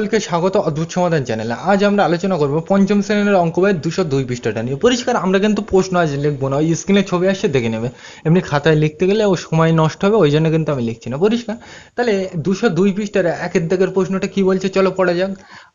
সকলকে স্বাগত অদ্ভুত সমাধান চ্যানেলে। আজ আমরা আলোচনা করব পঞ্চম শ্রেণির অঙ্ক বইয়ের দুশো দুই পৃষ্ঠাটা নিয়ে। পরিষ্কার, আমরা কিন্তু প্রশ্ন আজ লিখব না, ওই স্ক্রিনে ছবি আসছে, দেখে নেবে। এমনি খাতায় লিখতে গেলে ও সময় নষ্ট হবে, ওই জন্য কিন্তু আমি লিখছি না। পরিষ্কার? তাহলে দুশো দুই পৃষ্ঠার একের দাগের প্রশ্নটা কি বলছে, চলো পড়া যাক।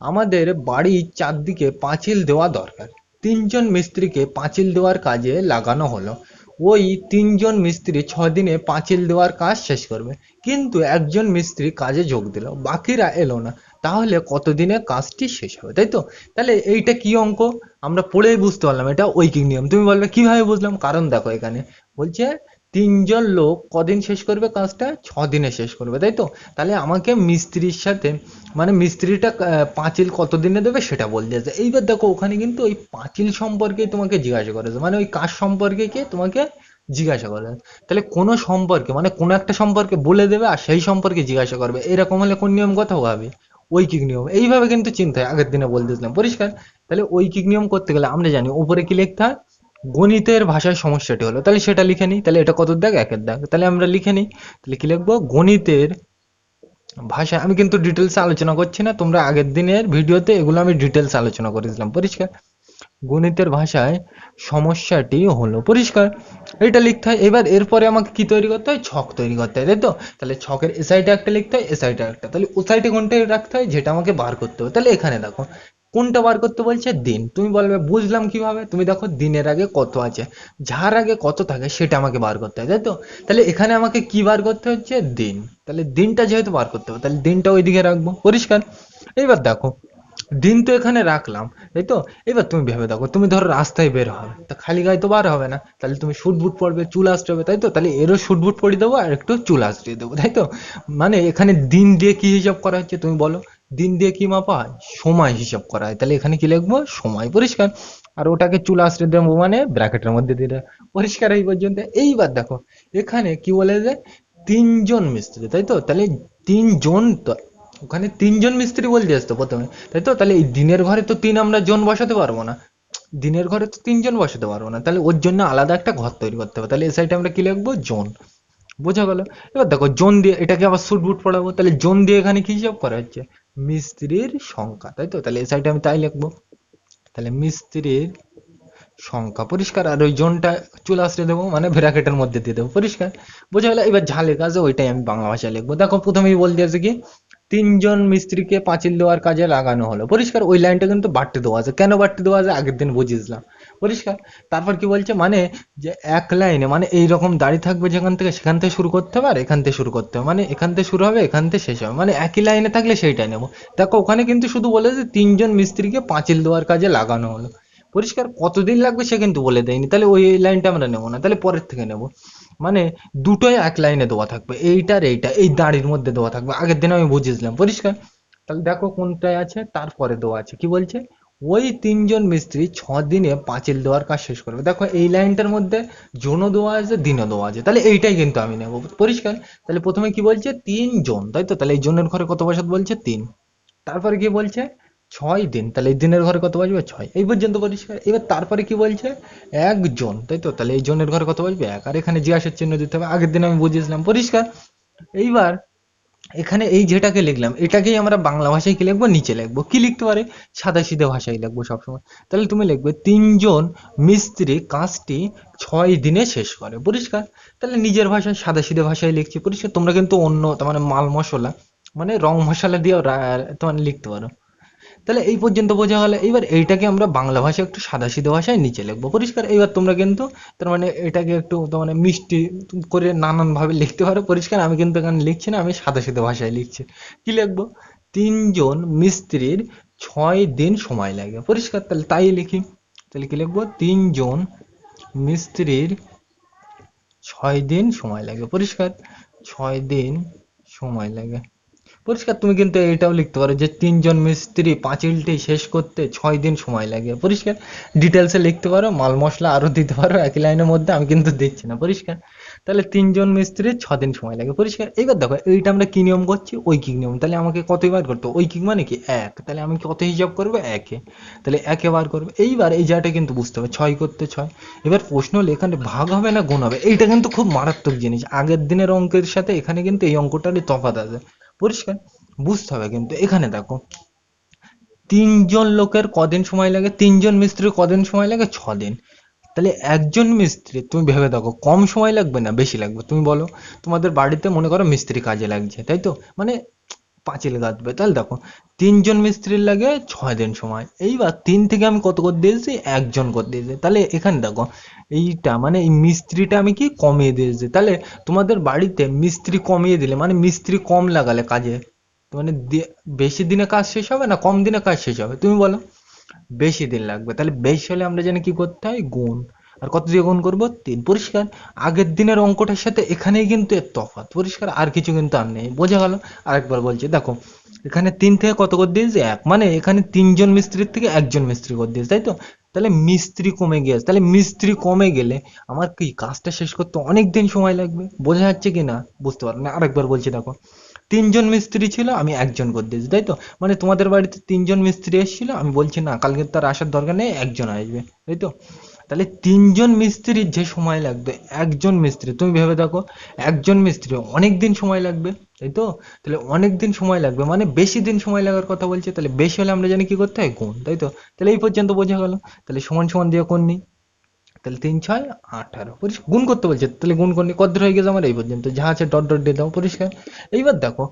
আমাদের বাড়ির চারদিকে পাঁচিল দেওয়া দরকার। তিনজন মিস্ত্রিকে পাঁচিল দেওয়ার কাজে লাগানো হলো। ওই তিনজন মিস্ত্রি ছ দিনে পাঁচিল দেওয়ার কাজ শেষ করবে। কিন্তু একজন মিস্ত্রি কাজে যোগ দিল, বাকিরা এলো না। তাহলে কতদিনে কাজটি শেষ হবে, তাই তো? তাহলে এইটা কি অঙ্ক? আমরা পড়েই বুঝতে পারলাম, এটা ঐকিক নিয়ম। তুমি বলবে, কীভাবে বুঝলাম? কারণ দেখো এখানে। বলছে, তিনজন লোক কদিন শেষ করবে কাজটা? ছ দিনে শেষ করবে, তাই তো? তাহলে আমাকে মিস্ত্রির সাথে মানে মিস্ত্রিটা পাঁচিল কত দিনে দেবে সেটা বল দিয়েছে এইবার দেখো, ওখানে কিন্তু ওই পাঁচিল সম্পর্কেই তোমাকে জিজ্ঞাসা করেছে মানে ওই কাজ সম্পর্কে কে তোমাকে জিজ্ঞাসা করে তাহলে কোনো সম্পর্কে মানে কোনো একটা সম্পর্কে বলে দেবে আর সেই সম্পর্কে জিজ্ঞাসা করবে। এরকম হলে কোন নিয়ম কথা হবে ঐকিক নিয়ম। এইভাবে কিন্তু চিন্তা হয়। আগের দিনে বলতেছিলাম পরিষ্কার? তাহলে ঐকিক নিয়ম করতে গেলে আমরা জানি, উপরে কি লিখতে হয়? গণিতের ভাষায় সমস্যাটি হলো। তাহলে সেটা লিখে নিই। তাহলে এটা কত দাগ? একের দাগ। তাহলে আমরা লিখে নিই। তাহলে কি লিখব? গণিতের ভাষা আমি কিন্তু ডিটেলস আলোচনা করছি না। তোমরা আগের দিনের ভিডিওতে এগুলো আমি ডিটেলস আলোচনা করেছিলাম। পরিষ্কার? গণিতের ভাষায় সমস্যাটি হলো। পরিষ্কার, এটা লিখতে হয়। এবার এরপরে আমাকে কি তৈরি করতে হয়? ছক তৈরি করতে হয়, তাই তো? তাহলে ছকের এ সাইডে একটা লিখতে হয়, এ সাইডে একটা। তাহলে ও সাইডে কোনটা রাখতে হয়? যেটা আমাকে বার করতে হবে। তাহলে এখানে দেখো, কোনটা বার করতে বলছে? দিন। তুমি বলবে, বুঝলাম কীভাবে? তুমি দেখো, দিনের আগে কত আছে। যার আগে কত থাকে, সেটা আমাকে বার করতে হয়, তাই তো? তাহলে এখানে আমাকে কি বার করতে হচ্ছে? দিন। তাহলে দিনটা যেহেতু বার করতে হবে, তাহলে দিনটা ওইদিকে রাখব। পরিষ্কার? এইবার দেখো দিন তো এখানে রাখলাম, তাই তো? এবার তুমি ভেবে দেখো, তুমি ধরো রাস্তায় বের হবে তা খালি গায়ে তো বার হবে না, তাহলে তুমি শুট বুট পরবে, চুল আসতে হবে, তাই তো? তাহলে এরও শুট বুট পরিয়ে দেবো আর একটু চুল আসতে দেবো, তাই তো? মানে এখানে দিন দিয়ে কি হিসাব করা হচ্ছে তুমি বলো? দিন দিয়ে কি মাপা হয়? সময় হিসাব করা হয়, তাহলে এখানে কি লিখব? সময় পরিষ্কার, আর ওটাকে চুল আশ্রয় দেবো মানে ব্র্যাকেটের মধ্যে দিয়ে। পরিষ্কার এই পর্যন্ত। এইবার দেখো, এখানে কি বলে যে তিনজন মিস্ত্রি, তাই তো? তাহলে তিনজন ওখানে তিনজন মিস্ত্রি বলতে আসতো প্রথমে। তাই তো? তাহলে এই দিনের ঘরে তো তিন আমরা জন বসাতে পারব না। দিনের ঘরে তো তিনজন বসাতে পারব না। তাহলে ওর জন্য আলাদা একটা ঘর তৈরি করতে হবে। তাহলে এই সাইডে আমরা কি লিখব? জন। বোঝা গেল? এবার দেখো, জন দিয়ে এটাকে আবার সুট বুট পড়াবো। তাহলে জন দিয়ে এখানে কি হিসাব করা হচ্ছে? মিস্ত্রির সংখ্যা। তাই তো? তাহলে এই সাইডে আমি তাই লিখব। তাহলে মিস্ত্রির সংখ্যা পরিষ্কার। আর ওই জোনটা চুল আশ্রয় দেবো মানে ব্র্যাকেটের মধ্যে দিয়ে দেবো। পরিষ্কার। বোঝা গেল? এবার যা আছে ওইটাই আমি বাংলা ভাষায় লিখব। দেখো, প্রথমেই বলতে আছে কি? তিনজন মিস্ত্রিকে পাঁচিল দেওয়ার কাজে লাগানো হলো। পরিষ্কার, ওই লাইনটা কিন্তু বাড়তে দেওয়া আছে। কেন বাড়তে দেওয়া আছে? আগের দিন বুঝিয়েছিলাম। পরিষ্কার, তারপর কি বলছে? মানে যে এক লাইনে মানে এই রকম দাড়ি থাকবে যেখান থেকে, সেখান থেকে শুরু করতে হবে আর এখান থেকে শুরু করতে হবে। মানে এখান থেকে শুরু হবে, এখান থেকে শেষ হবে। মানে একই লাইনে থাকলে সেইটাই নেব। দেখো, ওখানে কিন্তু শুধু বলেছে তিনজন মিস্ত্রিকে পাঁচিল দেওয়ার কাজে লাগানো হলো। পরিষ্কার, কতদিন লাগবে সে কিন্তু বলে দেয়নি। তাহলে ওই লাইনটা আমরা নেব না। তাহলে পরের থেকে নেব। মানে দুটোই এক লাইনে দেওয়া থাকবে এইটা আর এইটা, এই দাঁড়ির মধ্যে দেওয়া থাকবে। আগের দিন আমি বুঝিয়েছিলাম, পরিষ্কার? তাহলে দেখো কোনটায় আছে, তারপরে দেওয়া আছে। কি বলছে? ওই তিনজন মিস্ত্রি ছ দিনে পাঁচিল দেওয়ার কাজ শেষ করবে। দেখো এই লাইনটার মধ্যে জোনও দেওয়া আছে, দিনও দেওয়া আছে। তাহলে এইটাই কিন্তু আমি নেব। পরিষ্কার? তাহলে প্রথমে কি বলছে? তিন জন তাই তো? তাহলে এই জনের ঘরে কত বছর বলছে? তিন। তারপরে কি বলছে? ছয় দিন, তাহলে এই দিনের ঘরে কত বাজবে? ছয়। এই পর্যন্ত পরিষ্কার। এবার তারপরে কি বলছে? একজন, তাই তো? তাহলে এই জনের ঘরে কত বাজবে? এক। আর এখানে জিজ্ঞাসার চিহ্ন দিতে হবে। আগের দিন আমি বুঝিয়েছিলাম। পরিষ্কার। এইবার এখানে এই যেটাকে লিখলাম, এটাকেই আমরা বাংলা ভাষায় কি লিখব? নিচে লিখব। কি লিখতে পারে? সাদা সিধে ভাষায় লিখব সবসময়। তাহলে তুমি লিখবে, তিনজন মিস্ত্রি কাজটি ছয় দিনে শেষ করে। পরিষ্কার? তাহলে নিজের ভাষায় সাদা সিধে ভাষায় লিখছি। পরিষ্কার? তোমরা কিন্তু অন্য, তার মানে মাল মশলা মানে রং মশলা দিয়েও তোমার লিখতে পারো। তাহলে এই পর্যন্ত বোঝা গেল। এবার এইটাকে আমরা বাংলা ভাষায় একটু সাদা সিধে ভাষায় নিচে লিখব। পরিষ্কার? এবার তোমরা কিন্তু তার মানে এটাকে একটু মানে মিষ্টি করে নানান ভাবে লিখতে পারো। পরিষ্কার? আমি কিন্তু এখানে লিখছি না, আমি সাদা সিধে ভাষায় লিখছি। কি লিখব? তিনজন মিস্ত্রির ছয় দিন সময় লাগে। পরিষ্কার? তাহলে তাই লিখি। তাহলে কি লিখব? তিনজন মিস্ত্রির ছয় দিন সময় লাগে। পরিষ্কার? ছয় দিন সময় লাগে। পরিষ্কার, তুমি কিন্তু এটাও লিখতে পারো যে তিনজন মিস্ত্রি পাঁচিলটি শেষ করতে ছয় দিন সময় লাগে। পরিষ্কার ডিটেলসে লিখতে পারো, মাল মশলা আরও দিতে পারো, একই লাইনের মধ্যে, আমি কিন্তু দিচ্ছি না, পরিষ্কার। তাহলে তিনজন মিস্ত্রি ছ দিন সময় লাগে, পরিষ্কার। এবার দেখো, এইটা আমরা কি নিয়ম করছি? ঐকিক নিয়ম। তাহলে আমাকে কতই বার করতে? ঐকিক মানে কি? এক। তাহলে আমি কত হিসাব করব? একে। তাহলে একে বার করব। এইবার এই জায়গাটা কিন্তু বুঝতে হবে, ছয় করতে ছয়। এবার প্রশ্ন হলো, এখানে ভাগ হবে না গুণ হবে? এইটা কিন্তু খুব মারাত্মক জিনিস। আগের দিনের অঙ্কের সাথে এখানে কিন্তু এই অঙ্কটারই তফাৎ আছে। পরিষ্কার, বুঝতে হবে। কিন্তু এখানে দেখো, তিনজন লোকের কদিন সময় লাগে? তিনজন মিস্ত্রির কদিন সময় লাগে? ছ দিন তাহলে একজন মিস্ত্রি, তুমি ভেবে দেখো, কম সময় লাগবে না বেশি লাগবে? তুমি বলো, তোমাদের বাড়িতে মনে করো মিস্ত্রি কাজে লাগছে, তাই তো? মানে পাঁচিল গাঁথবে তাহলে দেখো, তিনজন মিস্ত্রির লাগে ছয় দিন সময়। এইবার তিন থেকে আমি কত করে দিয়েছি? একজন করে দিয়েছি। তাহলে এখানে দেখো, এইটা মানে এই মিস্ত্রিটা আমি কি কমিয়ে দিয়েছি? তাহলে তোমাদের বাড়িতে মিস্ত্রি কমিয়ে দিলে মানে মিস্ত্রি কম লাগালে কাজে মানে বেশি দিনে কাজ শেষ হবে না কম দিনে কাজ শেষ হবে? তুমি বলো। বেশি দিন লাগবে। তাহলে বেশি হলে আমরা জানি কি করতে হয়? গুণ। আর কত দিয়ে গুণ করব? তিন। পরিষ্কার। আগের দিনের অঙ্কটার সাথে এখানেই কিন্তু এর তফাৎ। পরিষ্কার, আর কিছু কিন্তু আর নেই। বোঝা গেল? আরেকবার বলছি, দেখো, এখানে তিন থেকে কত করে দিয়েছে? এক। মানে এখানে তিনজন মিস্ত্রির থেকে একজন মিস্ত্রি করে দিয়েছে, তাই তো? তাহলে মিস্ত্রি কমে গিয়েছে তাহলে মিস্ত্রি কমে গেলে আমার কি কাজটা শেষ করতে অনেক দিন সময় লাগবে? বোঝা যাচ্ছে কি না? বুঝতে পারো না। আরেকবার বলছি, দেখো, তিনজন মিস্ত্রি ছিল, আমি একজন করে দিয়েছি, তাই তো? মানে তোমাদের বাড়িতে তিনজন মিস্ত্রি এসেছিল, আমি বলছি, না, কালকে তার আসার দরকার নেই, একজন আসবে। তাই তো? তাহলে তিনজন মিস্ত্রির যে সময় লাগবে, একজন মিস্ত্রি, তুমি ভেবে দেখো, একজন মিস্ত্রি অনেক দিন সময় লাগবে, তাই তো? তাহলে অনেক দিন সময় লাগবে মানে বেশি দিন সময় লাগার কথা বলছে, তাহলে বেশি হলে আমরা জানি কি করতে হয়, গুণ, তাই তো? তাহলে এই পর্যন্ত বোঝা গেল, তাহলে সমান সমান দিয়ে কোন নিই। তাহলে তিন, ছয়, আঠারো, পরিষ্কার, গুণ করতে বলছে, তাহলে গুণ করনি কত হয়ে গেছে আমার এই পর্যন্ত, যা আছে ডট ডট দিয়ে দাও, পরিষ্কার। এইবার দেখো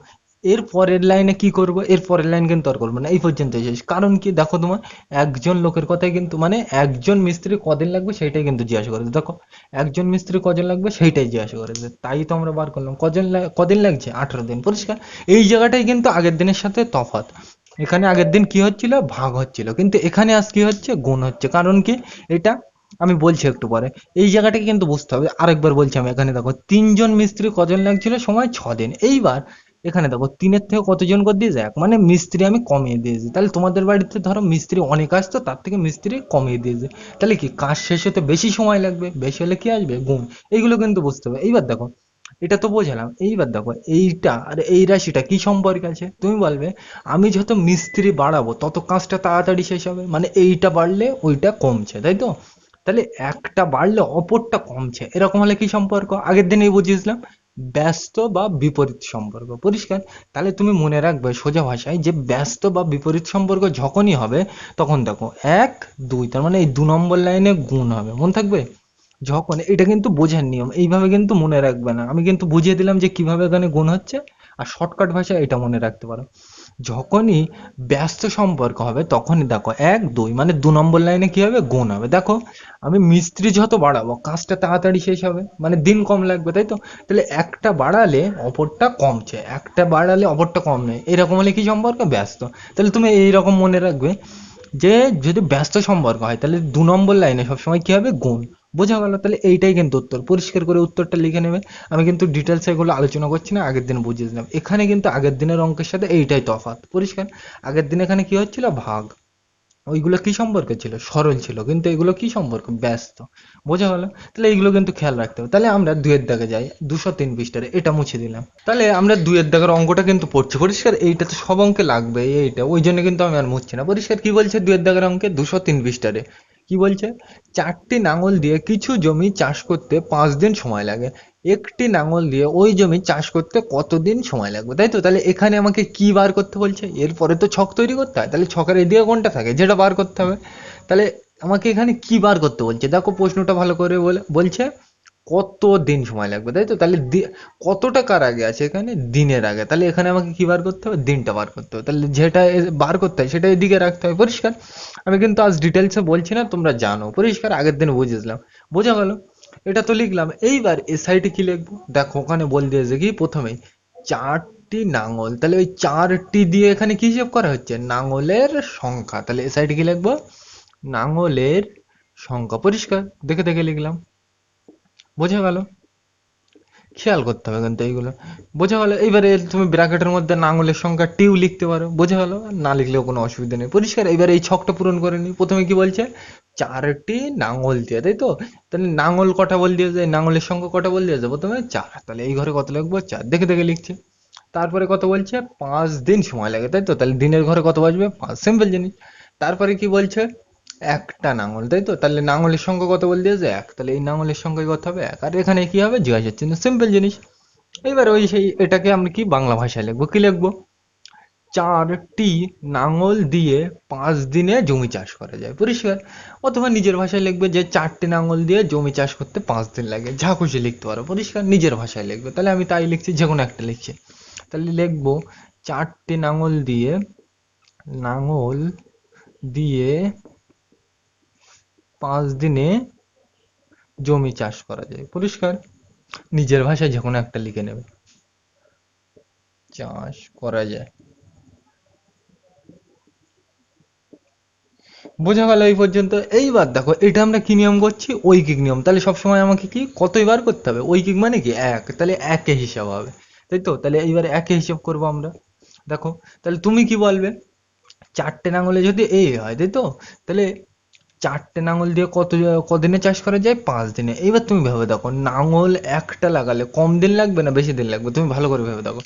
এর পরের লাইনে কি করব? এর পরের লাইন কিন্তু আর করব না। এই পর্যন্ত শেষ। কারণ কি? দেখো তোমার, একজন লোকের কথাই কিন্তু মানে একজন মিস্ত্রি কদিন লাগবে সেটাই কিন্তু জিজ্ঞাসা করেছে। দেখো, একজন মিস্ত্রি কজন লাগবে সেইটাই জিজ্ঞাসা করেছে। তাই তো আমরা বার করলাম। কজন কদিন লাগছে? আঠারো দিন। পরিষ্কার? এই জায়গাটাই কিন্তু আগের দিনের সাথে তফাৎ। এখানে আগের দিন কি হচ্ছিল? ভাগ হচ্ছিল। কিন্তু এখানে আজ কি হচ্ছে? গুণ হচ্ছে। কারণ কি? এটা আমি বলছি একটু পরে। এই জায়গাটাকে কিন্তু বুঝতে হবে। আরেকবার বলছি আমি এখানে, দেখো, তিনজন মিস্ত্রি কজন লাগছিল? সময় ছ দিন। এইবার এখানে দেখো, তিনের থেকে কতজন করে দিয়েছে? এক মানে মিস্ত্রি আমি কমিয়ে দিয়েছি। তাহলে তোমাদের বাড়িতে ধরো মিস্ত্রি অনেক আসতো, তার থেকে মিস্ত্রি কমিয়ে দিয়েছে। তাহলে কি কাজ শেষ হতে বেশি সময় লাগবে? বেশি হলে কি আসবে? গুণ। এইগুলো কিন্তু বুঝতে হবে। এইবার দেখো, এটা তো বোঝালাম। এইবার দেখো, এইটা আর এই রাশিটা কি সম্পর্ক আছে? তুমি বলবে, আমি যত মিস্ত্রি বাড়াবো, তত কাজটা তাড়াতাড়ি শেষ হবে। মানে এইটা বাড়লে ওইটা কমছে, তাই তো? তাহলে একটা বাড়লে অপরটা কমছে। এরকম হলে কি সম্পর্ক? আগের দিনেই বুঝিয়েছিলাম। ব্যস্ত বা বিপরীত সম্পর্ক। পরিষ্কার? তাহলে তুমি মনে রাখবে সোজা ভাষায় যে ব্যস্ত বা বিপরীত সম্পর্ক যখনই হবে, তখন দেখো এক, দুই, তার মানে এই দু নম্বর লাইনে গুণ হবে। মনে থাকবে? যখন? এটা কিন্তু বোঝার নিয়ম। এইভাবে কিন্তু মনে রাখবে না। আমি কিন্তু বুঝিয়ে দিলাম যে কীভাবে এখানে গুণ হচ্ছে। আর শর্টকাট ভাষায় এটা মনে রাখতে পারো। যখনই ব্যস্ত সম্পর্ক হবে, তখনই দেখো এক, দুই মানে দু নম্বর লাইনে কি হবে? গুণ হবে। দেখো, আমি মিস্ত্রি যত বাড়াবো, কাজটা তাড়াতাড়ি শেষ হবে। মানে দিন কম লাগবে, তাই তো? তাহলে একটা বাড়ালে অপরটা কমছে একটা বাড়ালে অপরটা কম নেই এরকম হলে কি সম্পর্ক? ব্যস্ত। তাহলে তুমি এইরকম মনে রাখবে যে, যদি ব্যস্ত সম্পর্ক হয়, তাহলে দু নম্বর লাইনে সবসময় কি হবে? গুণ। বোঝা গেল, তাহলে এইটাই কিন্তু উত্তর। পরিষ্কার করে উত্তরটা লিখে নেবে। আমি কিন্তু ডিটেলস এগুলো আলোচনা করছি না, আগের দিন বুঝিয়ে দিলাম। এখানে কিন্তু আগের দিনের অঙ্কের সাথে এইটাই তফাৎ। পরিষ্কার? আগের দিন এখানে কি হচ্ছিল? ভাগ। ওইগুলো কি সম্পর্ক ছিল? সরল ছিল। কিন্তু এগুলো কি সম্পর্ক? ব্যস্ত। বোঝা গেল? তাহলে এইগুলো কিন্তু খেয়াল রাখতে হবে। তাহলে আমরা দুয়ের দাগে যাই। দুশো তিন পৃষ্ঠারে। এটা মুছে দিলাম। তাহলে আমরা দুয়ের দাগের অঙ্কটা কিন্তু পড়ছি। পরিষ্কার? এইটা তো সব অঙ্কে লাগবে। এইটা। ওই জন্য কিন্তু আমি আর মুছছি না। পরিষ্কার? কি বলছে দুয়ের দাগের অঙ্কে? দুশো তিন পৃষ্ঠারে। কি বলছে? চারটি নাঙল দিয়ে কিছু জমি চাষ করতে পাঁচ দিন সময় লাগে। একটি নাঙল দিয়ে ওই জমি চাষ করতে কতদিন সময় লাগবে? তাই তো? তাহলে এখানে আমাকে কি বার করতে বলছে? এরপরে তো ছক তৈরি করতে হয়। তাহলে ছকের এদিকে কোনটা থাকে? যেটা বার করতে হবে। তাহলে আমাকে এখানে কি বার করতে বলছে? দেখো প্রশ্নটা ভালো করে বলে বলছে কত দিন সময় লাগবে? তাই তো? তাহলে কতটা কার আগে আছে এখানে? দিনের আগে। তাহলে এখানে আমাকে কি বার করতে হবে? দিনটা বার করতে হবে। তাহলে যেটা বার করতে হয় সেটা এদিকে রাখতে হবে। পরিষ্কার? আমি কিন্তু আজ ডিটেলসে বলছি না, তোমরা জানো। পরিষ্কার? আগের দিন বুঝেছিলাম বোঝা গেল? এটা তো লিখলাম। এইবার এ সাইডে কি লিখব? দেখো, ওখানে বল দিয়েছে কি? প্রথমেই চারটি নাঙল। তাহলে ওই চারটি দিয়ে এখানে কি হিসেব করা হচ্ছে? নাঙলের সংখ্যা। তাহলে এ সাইডে কি লিখব? নাঙলের সংখ্যা। পরিষ্কার? দেখে দেখে লিখলাম। বোঝা গেল? খেয়াল করতে হবে কিন্তু এইগুলো। বোঝা গেল এবারে তুমি ব্র্যাকেটের মধ্যে নাঙলের সংখ্যা টিউ লিখতে পারো। বোঝা গেল না লিখলেও কোনো অসুবিধা নেই। পরিষ্কার এবারে এই ছকটা পূরণ করে নি প্রথমে কি বলছে? চারটি নাঙল দিয়ে, তাই তো? তাহলে নাঙল কটা বল দিয়েছে নাঙলের সংখ্যা কটা বল দিয়েছে প্রথমে চার। তাহলে এই ঘরে কত লিখব? চার। দেখে দেখে লিখছে। তারপরে কত বলছে? পাঁচ দিন সময় লাগে, তাই তো? তাহলে দিনের ঘরে কত বাজবে? পাঁচ। সিম্পল জিনিস। তারপরে কি বলছে? একটা নাঙল, তাই তো? তাহলে নাঙলের সংখ্যা কত বল দিয়েছে এক, তাহলে এই নাঙলের সংখ্যায় কত হবে এক। আর এখানে কি হবে? জিজ্ঞাসা চিহ্ন সিম্পল জিনিস। এবার ওই সেই, এটাকে আমরা কি বাংলা ভাষায় লিখব? কি লিখব? চারটি নাঙল দিয়ে পাঁচ দিনে জমি চাষ করা যায়, পরিষ্কার। অথবা নিজের ভাষায় লিখবে যে চারটি নাঙল দিয়ে জমি চাষ করতে পাঁচ দিন লাগে। যা খুশি লিখতে পারো, পরিষ্কার। নিজের ভাষায় লিখবে। তাহলে আমি তাই লিখছি, যে কোনো একটা লিখছি। তাহলে লিখব, চারটি নাঙল দিয়ে নাঙল দিয়ে পাঁচ দিনে জমি চাষ করা যায়। পরিষ্কার। নিজের ভাষায় যে কোনো একটা লিখে নেবে। চাষ করা যায়। বোঝা গেল এই পর্যন্ত। এইবার দেখো, এটা আমরা কি নিয়ম করছি? ঐকিক নিয়ম। তাহলে সবসময় আমাকে কি কতই বার করতে হবে? ঐকিক মানে কি? এক। তাহলে একে হিসাব হবে। তাই তো? তাহলে এইবার একে হিসাব করব আমরা। দেখো, তাহলে তুমি কি বলবে? চারটে নাঙলে যদি এই হয়, তাই তো? তাহলে চারটে নাঙল দিয়ে কত কদিনে চাষ করা যায়? পাঁচ দিনে। এইবার তুমি ভেবে দেখো, নাঙল একটা লাগালে কম দিন লাগবে না বেশি দিন লাগবে? তুমি ভালো করে ভেবে দেখো।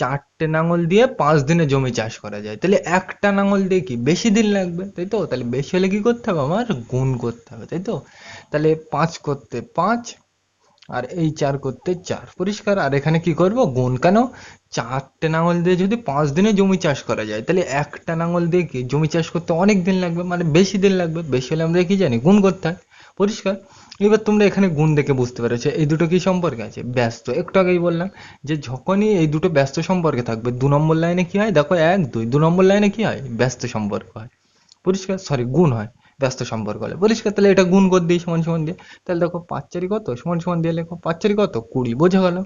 চারটে নাঙল দিয়ে পাঁচ দিনে জমি চাষ করা যায়। তাহলে একটা নাঙল দিয়ে কি বেশি দিন লাগবে? তাই তো? তাহলে বেশি হলে কি করতে হবে আমার? গুণ করতে হবে, তাই তো? তাহলে পাঁচ করতে পাঁচ, আর এই চার করতে চার। পরিষ্কার? আর এখানে কি করব? গুণ। কেন? চারটে নাঙল দিয়ে যদি পাঁচ দিনে জমি চাষ করা যায়, তাহলে একটা নাঙল দিয়ে কি জমি চাষ করতে অনেক দিন লাগবে? মানে বেশি দিন লাগবে? বেশি হলে আমরা কি জানি? গুণ করতে হয়। পরিষ্কার? এবার তোমরা এখানে গুণ দেখে বুঝতে পেরেছ। এই দুটো কি সম্পর্কে আছে? ব্যস্ত। একটু আগেই বললাম যে যখনই এই দুটো ব্যস্ত সম্পর্কে থাকবে, দু নম্বর লাইনে কি হয়? দেখো এক, দুই। দু নম্বর লাইনে কি হয়? ব্যস্ত সম্পর্ক হয়। পরিষ্কার? সরি গুণ হয়। ব্যস্ত সম্পর্ক হলে। পরিষ্কার? তাহলে এটা গুণ করে দিই সমান সমান দিয়ে। তাহলে দেখো পাঁচ চারি কত? সমান সমান দিয়ে লেখো পাঁচ চারি কত? কুড়ি। বোঝা গেল?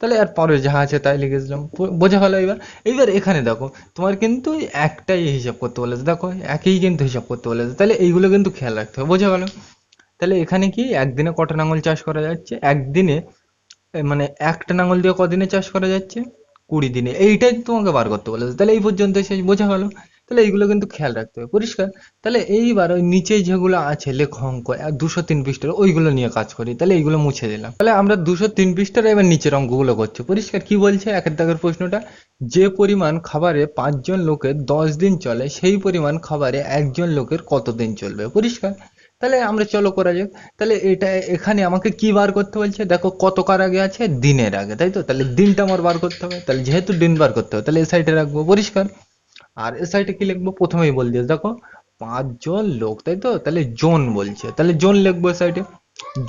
তাহলে আর পরে যা আছে তাই লিখেছিলাম পু- বোঝা গেল এবার। এইবার এখানে দেখো, তোমার কিন্তু একটাই হিসাব করতে বলেছে। দেখো, একই কিন্তু হিসাব করতে বলেছে। তাহলে এইগুলো কিন্তু খেয়াল রাখতে হবে, বোঝা গেল? তাহলে এখানে কি একদিনে কটা নাঙল চাষ করা যাচ্ছে? একদিনে মানে একটা নাঙল দিয়ে কদিনে চাষ করা যাচ্ছে? কুড়ি দিনে। এইটাই তোমাকে বার করতে বলেছে। তাহলে এই পর্যন্ত শেষ, বোঝা গেল? তাহলে এইগুলো কিন্তু খেয়াল রাখতে হবে। পরিষ্কার? তাহলে এইবার ওই নিচে যেগুলো আছে লেখ অঙ্ক দুশো তিন পৃষ্ঠার, ওইগুলো নিয়ে কাজ করি। তাহলে এইগুলো মুছে দিলাম। তাহলে আমরা দুশো তিন পৃষ্ঠার এবার নিচের অঙ্কগুলো করছি। পরিষ্কার কি বলছে একের দাগের প্রশ্নটা? যে পরিমাণ খাবারে পাঁচজন লোকের দশ দিন চলে, সেই পরিমাণ খাবারে একজন লোকের কতদিন চলবে? পরিষ্কার? তাহলে আমরা চলো করা যাক। তাহলে এটা এখানে আমাকে কি বার করতে বলছে? দেখো কত কার আগে আছে? দিনের আগে, তাই তো? তাহলে দিনটা আমার বার করতে হবে। তাহলে যেহেতু দিন বার করতে হবে, তাহলে এই সাইডে রাখব। পরিষ্কার? আর এ সাইডে কি লিখব? প্রথমেই বল দিয়েছে দেখো, পাঁচজন লোক, তাই তো? তাহলে জোন বলছে। তাহলে জোন লিখব এ? সাইডে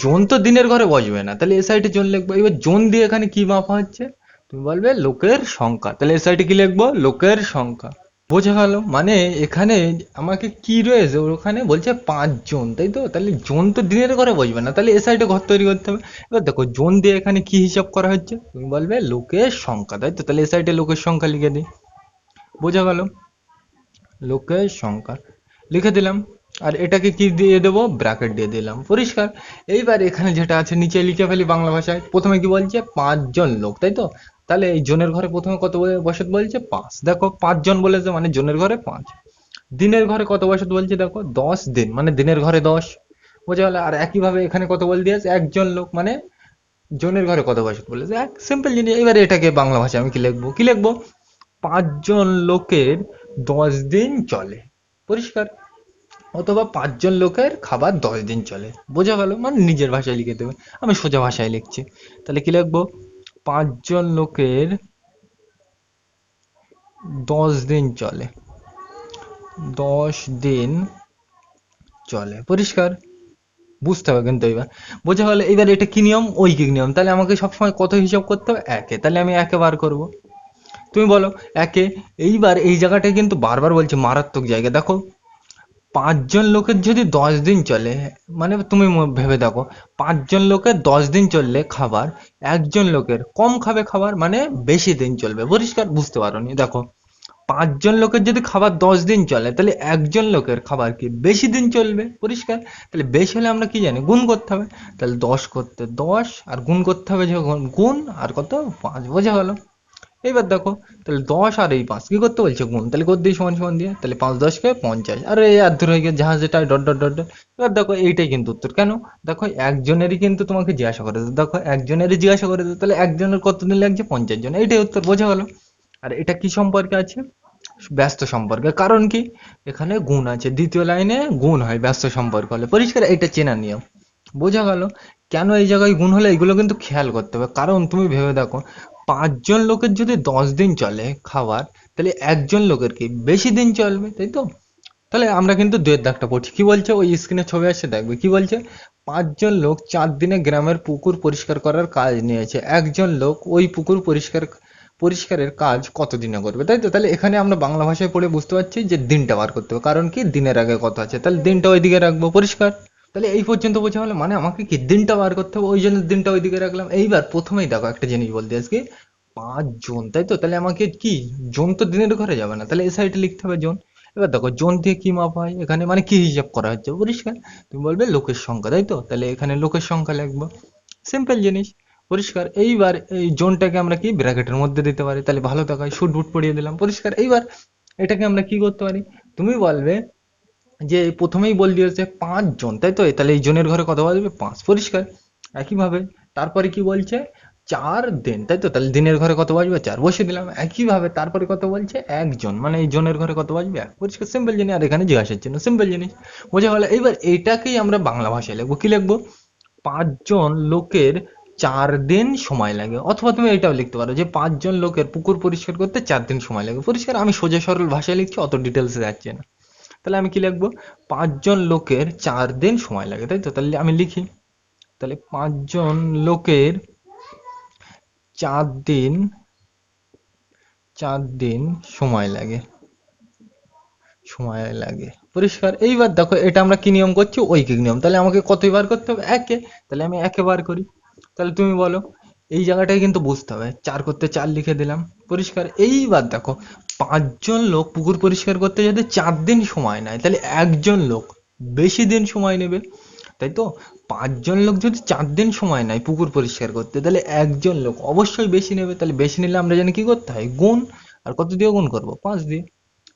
জন তো দিনের ঘরে বসবে না। তাহলে এ সাইডে জন লিখব। এবার জোন দিয়ে এখানে কি মাপা হচ্ছে? তুমি বলবে লোকের সংখ্যা। তাহলে এ সাইডে কি লিখব? লোকের সংখ্যা। বোঝা গেল? মানে এখানে আমাকে কি রয়েছে? ওখানে বলছে পাঁচজন, তাই তো? তাহলে জোন তো দিনের ঘরে বসবে না। তাহলে এ সাইডে ঘর তৈরি করতে হবে। এবার দেখো, জোন দিয়ে এখানে কি হিসাব করা হচ্ছে? তুমি বলবে লোকের সংখ্যা, তাই তো? তাহলে এ সাইডে লোকের সংখ্যা লিখে দিই। বোঝা গেল। লোকের সংখ্যা লিখে দিলাম, আর এটাকে কি দিয়ে দেবো? ব্র্যাকেট দিয়ে দিলাম। পরিষ্কার। এইবার এখানে যেটা আছে, নিচে লিখে ফেলি বাংলা ভাষায়। প্রথমে কি বলছে? পাঁচজন লোক, তাই তো? তাহলে এই জনের ঘরে প্রথমে কত বসত বলছে? পাঁচ। দেখো, পাঁচজন বলেছে মানে জনের ঘরে পাঁচ। দিনের ঘরে কত বসত বলছে? দেখো, দশ দিন মানে দিনের ঘরে দশ। বোঝা গেল? আর একইভাবে এখানে কত বল দিয়েছে? একজন লোক মানে জনের ঘরে কত বসত বলেছে? এক সিম্পল জিনিস। এবার এটাকে বাংলা ভাষায় আমি কি লিখব? কি লিখব? পাঁচজন লোকের দশ দিন চলে। পরিষ্কার? অথবা পাঁচজন লোকের খাবার দশ দিন চলে। বোঝা গেল? মানে নিজের ভাষায় লিখে দেবে। আমি সোজা ভাষায় লিখছি। তাহলে কি লিখব? পাঁচজন লোকের দশ দিন চলে। দশ দিন চলে। পরিষ্কার? বুঝতে হবে কিন্তু এবার বোঝা গেল? এবার এটা কি নিয়ম? ঐকিক নিয়ম। তাহলে আমাকে সবসময় কত হিসাব করতে হবে? একে। তাহলে আমি একে বার করব। তুমি বলো, একে, এইবার এই জায়গাটায় কিন্তু বারবার বলছে মারাত্মক জায়গা। দেখো, পাঁচজন লোকের যদি দশ দিন চলে মানে তুমি ভেবে দেখো, পাঁচজন লোকের দশ দিন চললে খাবার, একজন লোকের কম খাবে খাবার মানে বেশি দিন চলবে। পরিষ্কার, বুঝতে পারো পারোনি, দেখো। পাঁচজন লোকের যদি খাবার দশ দিন চলে, তাহলে একজন লোকের খাবার কি বেশি দিন চলবে? পরিষ্কার? তাহলে বেশি হলে আমরা কি জানি? গুণ করতে হবে। তাহলে দশ করতে দশ, আর গুণ করতে হবে যখন গুণ, আর কত? পাঁচ, বোঝা গেল। এইবার দেখো, তাহলে দশ আর এই পাঁচ, কি করতে বলছে গুণ? তাহলে করতে সমান সমান দিয়ে, তাহলে পাঁচ দশকে পঞ্চাশ। আর এই আর হয়ে গিয়ে জাহাজ যেটা, ডট ডট ডট ডট। এবার দেখো, এইটাই কিন্তু উত্তর। কেন? দেখো, একজনেরই কিন্তু তোমাকে জিজ্ঞাসা করে। দেখো, একজনেরই জিজ্ঞাসা করে তাহলে একজনের কতদিন লাগছে? পঞ্চাশ জন। এইটাই উত্তর, বোঝা গেল। আর এটা কি সম্পর্কে আছে? ব্যস্ত সম্পর্কে। কারণ কি? এখানে গুণ আছে। দ্বিতীয় লাইনে গুণ হয় ব্যস্ত সম্পর্ক হলে। পরিষ্কার এটা চেনা নিয়ম। বোঝা গেল। কেন এই জায়গায় গুণ হলে এগুলো কিন্তু খেয়াল করতে হবে? কারণ তুমি ভেবে দেখো পাঁচজন লোকের যদি দশ দিন চলে খাবার তাহলে একজন লোকের কি বেশি দিন চলবে, তাই তো? তাহলে আমরা কিন্তু দুয়ের দাগটা পড়ছি। কি বলছে? ওই স্ক্রিনে ছবি আসছে, দেখবে। কি বলছে? পাঁচজন লোক চার দিনে গ্রামের পুকুর পরিষ্কার করার কাজ নিয়েছে। একজন লোক ওই পুকুর পরিষ্কার, পরিষ্কারের কাজ কত দিনে করবে, তাই তো? তাহলে এখানে আমরা বাংলা ভাষায় পড়ে বুঝতে পারছি যে দিনটা বার করতে হবে। কারণ কি? দিনের আগে কত আছে। তাহলে দিনটা ওইদিকে রাখব। পরিষ্কার। তাহলে এই পর্যন্ত বোঝা হলো? মানে আমাকে কি দিনটা বার করতে হবে? ওই জন্য দিনটা ওইদিকে রাখলাম। এইবার প্রথমেই দেখো একটা জিনিস বলতে আজকে, পাঁচ জন, তাই তো? তাহলে আমাকে কি, জন তো দিনের ঘরে যাবে না। তাহলে এই সাইডে লিখতে হবে জন। এবার দেখো, জন দিয়ে কি মাপ হয়? এখানে মানে কি হিসাব করা হচ্ছে? পরিষ্কার? তুমি বলবে লোকের সংখ্যা, তাই তো? তাহলে এখানে লোকের সংখ্যা লিখব। সিম্পল জিনিস, পরিষ্কার। এইবার এই জোনটাকে আমরা কি, ব্র্যাকেটের মধ্যে দিতে পারি। তাহলে ভালো দেখায় শুট বুট পড়িয়ে দিলাম। পরিষ্কার। এইবার এটাকে আমরা কি করতে পারি? তুমি বলবে যে প্রথমেই বল দিয়েছে পাঁচ জন, তাই তো? তাহলে এই জনের ঘরে কত বাজবে? পাঁচ, পরিষ্কার। একইভাবে তারপরে কি বলছে? চার দিন, তাই তো? তাহলে দিনের ঘরে কত বাজবে? চার বসে দিলাম। একইভাবে তারপরে কত বলছে? একজন মানে এই জনের ঘরে কত বাজবে? এক, পরিষ্কার। সিম্পল জিনিস, আর এখানে জিজ্ঞাসার জন্য সিম্পল জিনিস। বোঝা গেল, এইবার এইটাকেই আমরা বাংলা ভাষায় লিখব। কি লিখব? পাঁচজন লোকের চার দিন সময় লাগে। অথবা তুমি এটাও লিখতে পারো যে পাঁচজন লোকের পুকুর পরিষ্কার করতে চার দিন সময় লাগে। পরিষ্কার, আমি সোজা সরল ভাষায় লিখছি, অত ডিটেলসে যাচ্ছে না। তাহলে আমি কি লিখব? পাঁচজন লোকের চার দিন সময় লাগে, তাই তো? তাহলে আমি লিখি। তাহলে পাঁচজন লোকের চার দিন চার দিন সময় লাগে। সময় লাগে। পরিষ্কার? এইবার দেখো, এটা আমরা কি নিয়ম করছি? ঐকিক নিয়ম। তাহলে আমাকে কতই বার করতে হবে? একে। তাহলে আমি একে বার করি। তাহলে তুমি বলো, এই জায়গাটাই কিন্তু বুঝতে হবে। চার করতে চার লিখে দিলাম। পরিষ্কার? এইবার দেখো পাঁচজন লোক পুকুর পরিষ্কার করতে যদি চার দিন সময় নেয়, তাহলে একজন লোক বেশি দিন সময় নেবে। তাই তো? পাঁচজন লোক যদি চার দিন সময় নেয় পুকুর পরিষ্কার করতে, তাহলে একজন লোক অবশ্যই বেশি নেবে। তাহলে বেশি নিলে আমরা জানি কি করতে হয়? গুণ। আর কত দিয়ে গুণ করব? পাঁচ দিয়ে।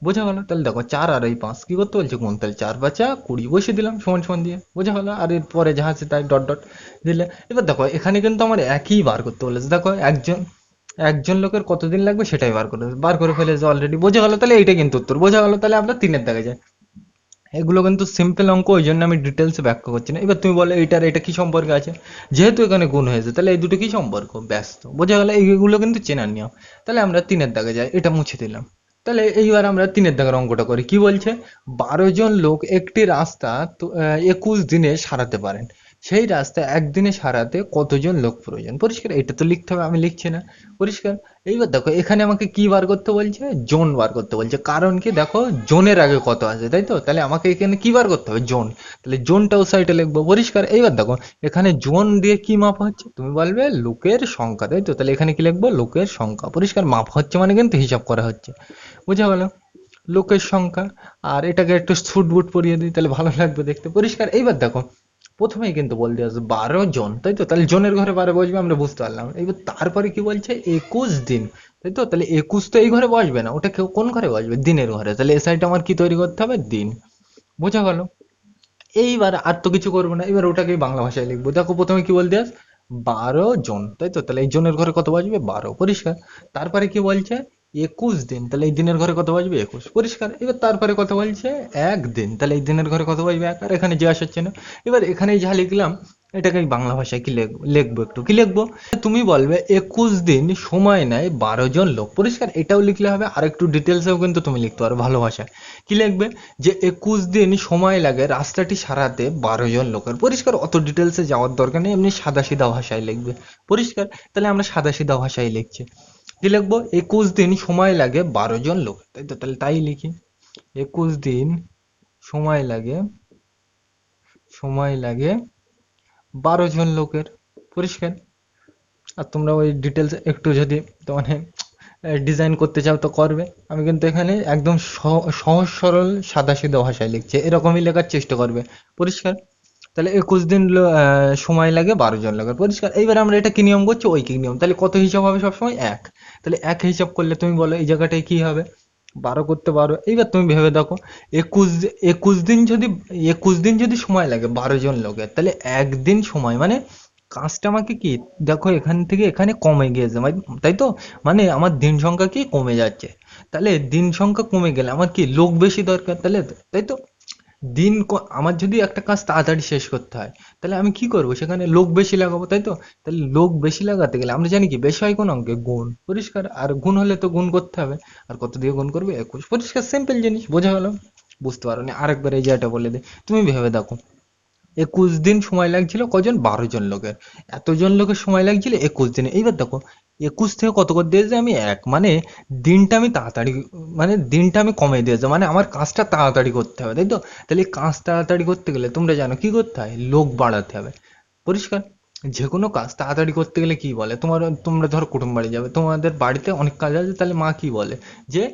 বোঝা গেল? তাহলে দেখো, চার আর এই পাঁচ, কি করতে বলছে? গুণ। তাহলে চার পাঁচা কুড়ি বসে দিলাম, সমান সমান দিয়ে। বোঝা গেল? আর এর পরে যা আছে তাই ডট ডট দিলে। এবার দেখো, এখানে কিন্তু আমার একই বার করতে বলেছে। দেখো, একজন একজন লোকের কতদিন লাগবে সেটাই বার করে বার করে ফেলেছে অলরেডি বোঝা গেল তাহলে এইটা কিন্তু উত্তর। বোঝা গেল তাহলে আমরা তিনের দাগে যাই। এগুলো কিন্তু সিম্পল অঙ্ক, ওই জন্য আমি ডিটেলসে ব্যাখ্যা করছি না। এবার তুমি বলো এইটার, এটা কি সম্পর্ক আছে? যেহেতু এখানে গুণ হয়েছে, তাহলে এই দুটো কি সম্পর্ক? ব্যস্ত। বোঝা গেল এইগুলো কিন্তু চেনার নিয়ম। তাহলে আমরা তিনের দাগে যাই, এটা মুছে দিলাম। তাহলে এইবার আমরা তিনের দাগের অঙ্কটা করি। কি বলছে? বারো জন লোক একটি রাস্তা একুশ দিনে সারাতে পারেন। সেই রাস্তা একদিনে সারাতে কতজন লোক প্রয়োজন? পরিষ্কার, এটা তো লিখতে হবে, আমি লিখছি না। পরিষ্কার, এইবার দেখো, এখানে আমাকে কি বার করতে বলছে? জোন বার করতে বলছে। কারণ কি দেখো, জোনের আগে কত আছে, তাই তো? তাহলে আমাকে এখানে কি বার করতে হবে? জোন। তাহলে জোনটাও সাইডে লিখব। পরিষ্কার, এইবার দেখো, এখানে জোন দিয়ে কি মাপা হচ্ছে? তুমি বলবে লোকের সংখ্যা, তাই তো? তাহলে এখানে কি লিখব? লোকের সংখ্যা। পরিষ্কার, মাপ হচ্ছে মানে কিন্তু হিসাব করা হচ্ছে। বোঝা গেল? লোকের সংখ্যা, আর এটাকে একটু বুট পরিয়ে দিই, তাহলে ভালো লাগবে দেখতে। পরিষ্কার, এইবার দেখো প্রথমেই কিন্তু বলতে আছে বারো জন, তাই তো? তাহলে জনের ঘরে বারো বসবে, আমরা বুঝতে পারলাম। এবার তারপরে কি বলছে? একুশ দিন, তাই তো? তাহলে একুশ তো এই ঘরে বসবে না, ওটা কোন ঘরে বসবে? দিনের ঘরে। তাহলে এ সাইডটা আমার কি তৈরি করতে হবে? দিন। বোঝা গেল? এইবার আর তো কিছু করব না। এবার ওটাকে বাংলা ভাষায় লিখব। দেখো প্রথমে কি বলতে আস বারো জন, তাই তো? তাহলে এই জনের ঘরে কত বাজবে বারো। পরিষ্কার। তারপরে কি বলছে? একুশ দিন, তাহলে এই দিনের ঘরে কত বাজবে? একুশ। পরিষ্কার। এবার তারপরে কত বলছে, এক দিন, তাহলে এই দিনের ঘরে কত বাজবে? এক। আর এখানে জিজ্ঞাসা হচ্ছে না? এবার এখানে যা লিখলাম, এটাকে বাংলা ভাষায় কি লিখ- লিখব একটু? কি লিখব? তুমি বলবে, একুশ দিন সময় নেয় বারো জন লোক। পরিষ্কার, এটাও লিখলে হবে। আর একটু ডিটেলসেও কিন্তু তুমি লিখতে পারো ভালো ভাষায়। কি লিখবে? যে একুশ দিন সময় লাগে রাস্তাটি সারাতে বারো জন লোকের। পরিষ্কার, অত ডিটেলসে যাওয়ার দরকার নেই, এমনি সাদা সিধা ভাষায় লিখবে। পরিষ্কার, তাহলে আমরা সাদা সিধা ভাষায় লিখছি। কি লিখব? একুশ দিন সময় লাগে বারো জন লোক তাই তো? তাহলে তাই লিখি। একুশ দিন সময় লাগে সময় লাগে বারো জন লোকের। পরিষ্কার? আর তোমরা ওই ডিটেলস একটু যদি মানে ডিজাইন করতে চাও তো করবে। আমি কিন্তু এখানে একদম সহজ সরল সাদা সিধা ভাষায় লিখছি। এরকমই লেখার চেষ্টা করবে। পরিষ্কার? তাহলে একুশ দিন সময় লাগে, বারো জন লোকের। পরিষ্কার? এইবার আমরা এটা কি নিয়ম করছি? ঐকিক নিয়ম। তাহলে কত হিসাব হবে সবসময়? এক। তাহলে এক হিসাব করলে তুমি বলো এই জায়গাটায় কি হবে? বারো করতে বারো। এইবার তুমি ভেবে দেখো, একুশ একুশ দিন যদি, একুশ দিন যদি সময় লাগে বারো জন লোকের, তাহলে একদিন সময় মানে কাজটা আমাকে কি, দেখো এখান থেকে এখানে কমে গিয়েছে, মানে- তাই তো? মানে আমার দিন সংখ্যা কি কমে যাচ্ছে। তাহলে দিন সংখ্যা কমে গেলে আমার কি লোক বেশি দরকার? তাহলে তাই তো? দিন আমার যদি একটা কাজ তাড়াতাড়ি শেষ করতে হয়, তাহলে আমি কি করব? সেখানে লোক বেশি লাগাবো, তাই তো? তাহলে লোক বেশি লাগাতে গেলে আমরা জানি কি, বেশি হয় কোন অঙ্কে গুণ, পরিষ্কার। আর গুণ হলে তো গুণ করতে হবে। আর কত দিয়ে গুণ করবে? একুশ। পরিষ্কার সিম্পল জিনিস, বোঝা গেল বুঝতে পারো না? আরেকবার এই জায়গাটা বলে দে। তুমি ভেবে দেখো। একুশ দিন সময় লাগছিল কজন? বারো জন লোকের। এতজন লোকের সময় লাগছিল একুশ দিনে। এইবার দেখো, একুশ থেকে কত করে দিয়েছে আমি এক? মানে দিনটা আমি তাড়াতাড়ি মানে দিনটা আমি কমে দিয়েছে। মানে আমার কাজটা তাড়াতাড়ি করতে হবে, তাই তো? তাহলে কাজ তাড়াতাড়ি করতে গেলে তোমরা জানো কি করতে হয়? লোক বাড়াতে হবে। পরিষ্কার? যে কোনো কাজ তাড়াতাড়ি করতে গেলে কি বলে? তোমার, তোমরা ধর কুটুম বাড়ি যাবে, তোমাদের বাড়িতে অনেক কাজ আছে, তাহলে মা কি বলে? যে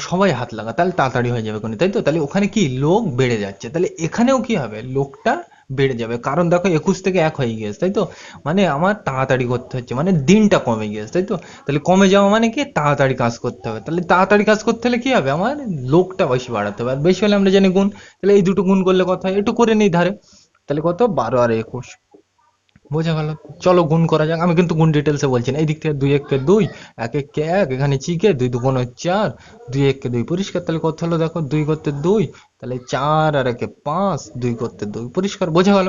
সবাই হাত লাগা তাহলে তাড়াতাড়ি হয়ে যাবে কোনো তাই তো? তাহলে ওখানে কি লোক বেড়ে যাচ্ছে? তাহলে এখানেও কি হবে? লোকটা বেড়ে যাবে। কারণ দেখো, একুশ থেকে এক হয়ে গিয়েছে, তাই তো? মানে আমার তাড়াতাড়ি করতে হচ্ছে মানে দিনটা কমে গিয়েছে, তাই তো? তাহলে কমে যাওয়া মানে কি? তাড়াতাড়ি কাজ করতে হবে। তাহলে তাড়াতাড়ি কাজ করতে হলে কি হবে? আমার লোকটা বেশি বাড়াতে হবে, আর বেশি হলে আমরা জানি গুণ। তাহলে এই দুটো গুণ করলে হয়? একটু করে নিই ধারে। তাহলে কত? বারো আর একুশ। বোঝা গেল। চলো গুণ করা যাক। আমি কিন্তু গুণ ডিটেলসে বলছি না। এই দিক থেকে দুই এককে দুই, এক এককে এক, এখানে চিকে, দুই দুগুণ চার, দুই এককে দুই পরিষ্কার। তাহলে কত হলো দেখো দুই করতে দুই, তাহলে চার আর একে পাঁচ, দুই করতে দুই, পরিষ্কার। বোঝা গেল?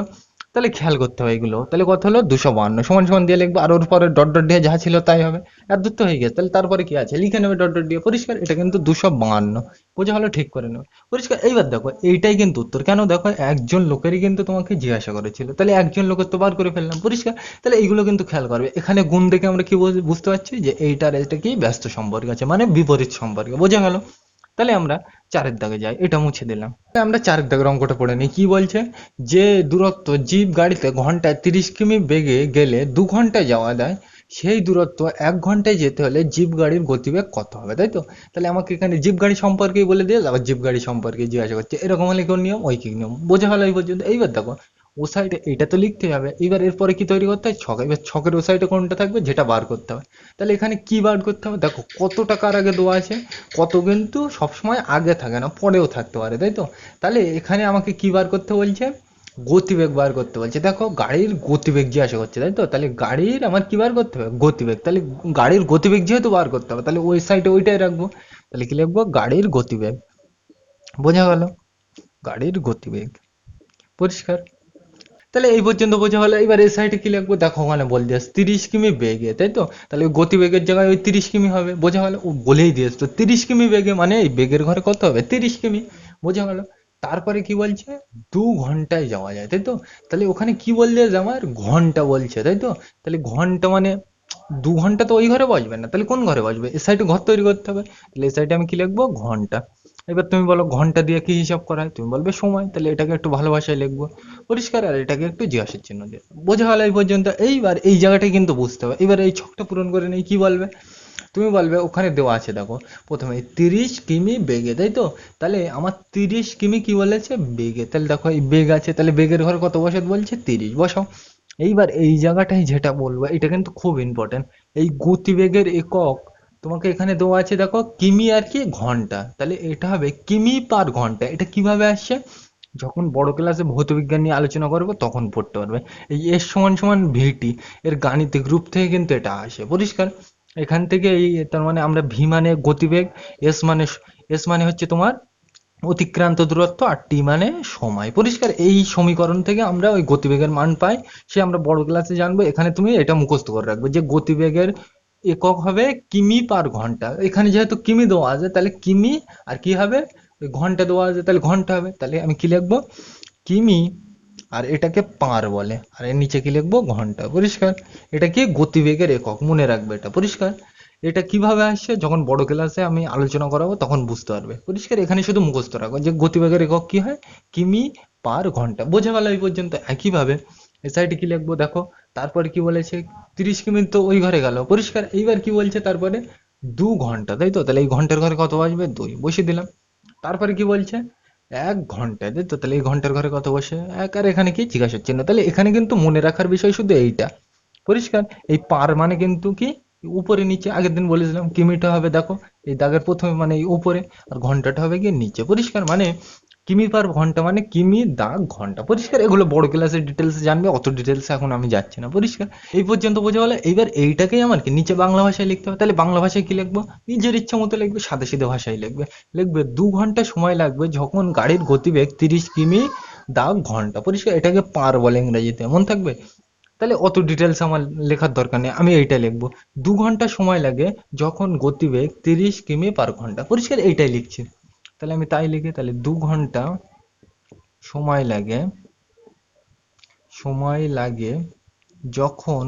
তাহলে খেয়াল করতে হবে এগুলো। তাহলে কত হলো দুশো বান্ন সমান সমান দিয়ে লিখব, আর ওর পরে ডট ডট দিয়ে যা ছিল তাই হবে। আর দূর হয়ে গেছে। তাহলে তারপরে কি আছে? লিখে নেবে ডট ডট দিয়ে। পরিষ্কার, এটা কিন্তু দুশো বান্ন বোঝা হলো ঠিক করে নেবে। পরিষ্কার, এইবার দেখো, এইটাই কিন্তু উত্তর। কেন দেখো, একজন লোকেরই কিন্তু তোমাকে জিজ্ঞাসা করেছিল। তাহলে একজন লোকের তো বার করে ফেললাম। পরিষ্কার, তাহলে এইগুলো কিন্তু খেয়াল করবে। এখানে গুণ দেখে আমরা কি বুঝ- বুঝতে পারছি? যে এইটার এটা কি ব্যস্ত সম্পর্ক আছে? মানে বিপরীত সম্পর্ক। বোঝা গেল? তাহলে আমরা চারের দাগে যাই, এটা মুছে দিলাম। আমরা চারের দাগের অঙ্কটা পড়ে নিই। কি বলছে? যে দূরত্ব জিপ গাড়িতে ঘন্টায় তিরিশ কিমি বেগে গেলে দু ঘন্টায় যাওয়া যায়, সেই দূরত্ব এক ঘন্টায় যেতে হলে জিপ গাড়ির গতিবেগ কত হবে, তাই তো? তাহলে আমাকে এখানে জিপ গাড়ি সম্পর্কেই বলে দিয়ে আবার জিপ গাড়ি সম্পর্কে জিজ্ঞাসা করছে। এরকম হলে কোন নিয়ম, ঐকিক নিয়ম। বোঝা গেল এই পর্যন্ত? এইবার দেখো ও সাইডে এটা তো লিখতে হবে। এবার এরপরে কি তৈরি করতে হয়? ছক, এবার ছকের ও সাইডে কোনটা থাকবে? যেটা বার করতে হবে। তাহলে এখানে কি বার করতে হবে? দেখো কত টাকার আগে দেওয়া আছে, কত কিন্তু সবসময় আগে থাকে না, পরেও থাকতে পারে, তাই তো? তাহলে এখানে আমাকে কি বার করতে বলছে? গতিবেগ বার করতে বলছে। দেখো, গাড়ির গতিবেগ যে জিজ্ঞাসা করছে, তাই তো? তাহলে গাড়ির আমার কি বার করতে হবে? গতিবেগ। তাহলে গাড়ির গতিবেগ যেহেতু বার করতে হবে, তাহলে ওই সাইডে ওইটাই রাখব। তাহলে কি লিখব? গাড়ির গতিবেগ। বোঝা গেল? গাড়ির গতিবেগ। পরিষ্কার? তাহলে এই পর্যন্ত বোঝা হলো, এবার এই সাইডে কি লিখব? দেখো, ওখানে বল দিয়েছে, তিরিশ কিমি বেগে, তাই তো? তাহলে ওই গতিবেগের জায়গায় ওই তিরিশ কিমি হবে, বোঝা গেল ও বলেই দিয়েছে, তো তিরিশ কিমি বেগে মানে এই বেগের ঘরে কত হবে? তিরিশ কিমি, বোঝা গেল তারপরে কি বলছে? দু ঘন্টায় যাওয়া যায়, তাই তো? তাহলে ওখানে কি বল দিয়েছে আমার? ঘণ্টা বলছে, তাই তো? তাহলে ঘণ্টা মানে দু ঘণ্টা তো ওই ঘরে বসবে না, তাহলে কোন ঘরে বসবে? এ সাইডে ঘর তৈরি করতে হবে, তাহলে এই সাইডে আমি কি লিখব? ঘণ্টা। এবার তুমি বলো ঘণ্টা দিয়ে কি হিসাব করা তুমি বলবে সময়। তাহলে এটাকে একটু ভালো ভাষায় লিখব। পরিষ্কার আর এটাকে একটু জিজ্ঞাসার চিহ্ন দিয়ে বোঝা গেল এই পর্যন্ত। এইবার এই জায়গাটাই কিন্তু বুঝতে হবে। এবার এই ছকটা পূরণ করে নেই, কি বলবে? তুমি বলবে ওখানে দেওয়া আছে, দেখো। প্রথমে তিরিশ কিমি বেগে, তাই তো? তাহলে আমার তিরিশ কিমি কি বলেছে? বেগে। তাহলে দেখো এই বেগ আছে। তাহলে বেগের ঘরে কত বসাতে বলছে? তিরিশ। বসাও। এইবার এই জায়গাটাই যেটা বলব, এটা কিন্তু খুব ইম্পর্টেন্ট এই গতিবেগের একক তোমাকে এখানে দেওয়া আছে, দেখো, কিমি আর কি, ঘণ্টা। তাহলে এটা হবে কিমি পার ঘণ্টা। এটা কীভাবে আসছে? যখন বড় ক্লাসে ভৌত বিজ্ঞান নিয়ে আলোচনা করব, তখন পড়তে পারবে। এই এস সমান সমান ভিটি, এর গাণিতিক রূপ থেকে কিন্তু এটা আসে। পরিষ্কার? এখান থেকে এই তার মানে আমরা ভি মানে গতিবেগ, এস মানে এস মানে হচ্ছে তোমার অতিক্রান্ত দূরত্ব, আর টি মানে সময়। পরিষ্কার? এই সমীকরণ থেকে আমরা ওই গতিবেগের মান পাই। সে আমরা বড় ক্লাসে জানব, এখানে তুমি এটা মুখস্থ করে রাখবে যে গতিবেগের একক হবে কিমি পার ঘণ্টা। এখানে যেহেতু কিমি দেওয়া আছে, তাহলে কিমি আর কি হবে? ঘণ্টা দেওয়া আছে, তাহলে ঘণ্টা হবে। তাহলে আমি কি লিখব? কিমি আর এটাকে পার বলে, আর এর নিচে কি লিখব? ঘণ্টা। পরিষ্কার? এটা কি গতিবেগের একক? মনে রাখবে এটা। পরিষ্কার? এটা কীভাবে আসছে? যখন বড় ক্লাসে আমি আলোচনা করাবো, তখন বুঝতে পারবে। পরিষ্কার? এখানে শুধু মুখস্থ রাখো যে গতিবেগের একক কি হয়? কিমি পার ঘণ্টা। বোঝা গেল এই পর্যন্ত। একইভাবে এই সাইডে কি লিখব? দেখো তারপরে কি বলেছে? তিরিশ কিমি তো ওই ঘরে গেল। পরিষ্কার, এইবার কি বলছে তারপরে? দু ঘণ্টা, তাই তো? তাহলে এই ঘণ্টার ঘরে কত আসবে দুই, বসিয়ে দিলাম। তারপরে কি বলছে? এক ঘণ্টা, তাই তো? তাহলে এই ঘণ্টার ঘরে কত বসে? এক, আর এখানে কি? জিজ্ঞাসার না তাহলে এখানে কিন্তু মনে রাখার বিষয় শুধু এইটা। পরিষ্কার? এই পার মানে কিন্তু কি? উপরে, নিচে। আগের দিন বলেছিলাম, কিমিটা হবে, দেখো। এই দাগের প্রথমে মানে এই উপরে, আর ঘন্টাটা হবে গিয়ে নিচে। পরিষ্কার? মানে কিমি পার ঘণ্টা মানে কিমি দাগ ঘণ্টা। পরিষ্কার, এগুলো বড় ক্লাসের ডিটেলস জানবে, অত ডিটেলস এখন আমি যাচ্ছি না, পরিষ্কার। এই পর্যন্ত বোঝা গেলো, এইবার এইটাকেই আমার কি নিচে বাংলা ভাষায় লিখতে হবে। তাহলে বাংলা ভাষায় কি লিখব? নিজের ইচ্ছা মতো লিখবে, সাদা সিধে ভাষায় লিখবে। লিখবে, দু ঘণ্টা সময় লাগবে যখন গাড়ির গতিবেগ তিরিশ কিমি দাগ ঘণ্টা। পরিষ্কার, এটাকে পার বলে ইংরেজিতে, মনে থাকবে? তাহলে অত ডিটেলস আমার লেখার দরকার নেই, আমি এইটা লিখব। দু ঘণ্টা সময় লাগে যখন গতিবেগ তিরিশ কিমি পার ঘণ্টা। পরিষ্কার, এইটাই লিখছি। তাহলে আমি তাই লিখি, তাহলে দু ঘণ্টা সময় লাগে সময় লাগে যখন